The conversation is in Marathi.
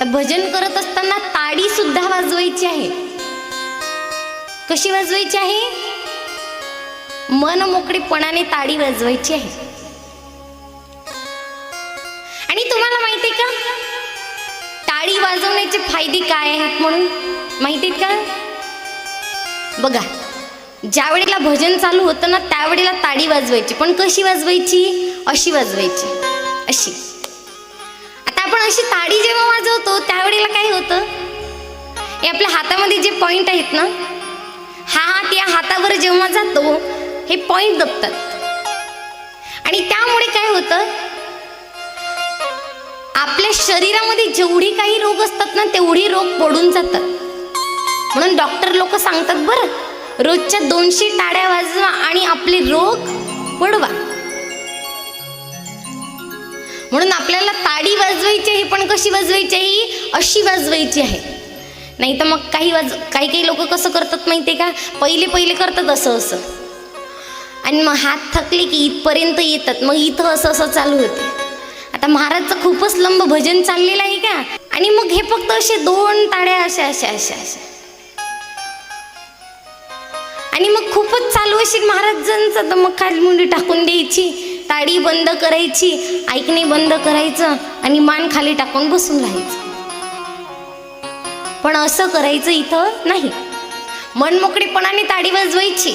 तर भजन करत असताना ताडी सुद्धा वाजवायची आहे. कशी वाजवायची आहे? मन मोकळेपणाने ताडी वाजवायची आहे. आणि तुम्हाला माहिती का? टाळी वाजवण्याचे फायदे काय आहेत म्हणून? माहिती आहेत का? बघा ज्या वेळेला भजन चालू होतं ना त्यावेळेला ताडी वाजवायची. पण कशी वाजवायची? अशी वाजवायची. अशी. आपण अशी ताडी जेव्हा वाजवतो त्यावेळेला काय होतं? हे आपल्या हातामध्ये जे पॉईंट आहेत ना हा हात या हातावर जेव्हा जातो हे पॉईंट दबतात. आणि त्यामुळे काय होतं? आपल्या शरीरामध्ये जेवढी काही रोग असतात ना तेवढी रोग पडून जातात. म्हणून डॉक्टर लोक सांगतात बरं रोजच्या दोनशे टाळ्या वाजवा आणि आपले रोग पडवा. म्हणून आपल्याला ताडी वाजवायची आहे पण कशी वाजवायची आहे अशी वाजवायची आहे. नाही तर मग काही वाज काही काही लोक कसं करतात माहिती आहे का? पहिले पहिले करतात असं असं. आणि मग हात थकले की इथपर्यंत येतात. मग इथं असं असं चालू होते. आता महाराजचं खूपच लंब भजन चाललेलं आहे का? आणि मग हे फक्त असे दोन ताड्या अशा अशा अशा अशा. आणि मग खूपच चालू असेल महाराजांचं. तर मग खाली मुंडी टाकून द्यायची. ताडी बंद करायची ऐकणे बंद करायचं आणि मान खाली टाकून बसून राहायचं. पण असं करायचं इथं नाही. मनमोकळेपणाने ताडी वाजवायची.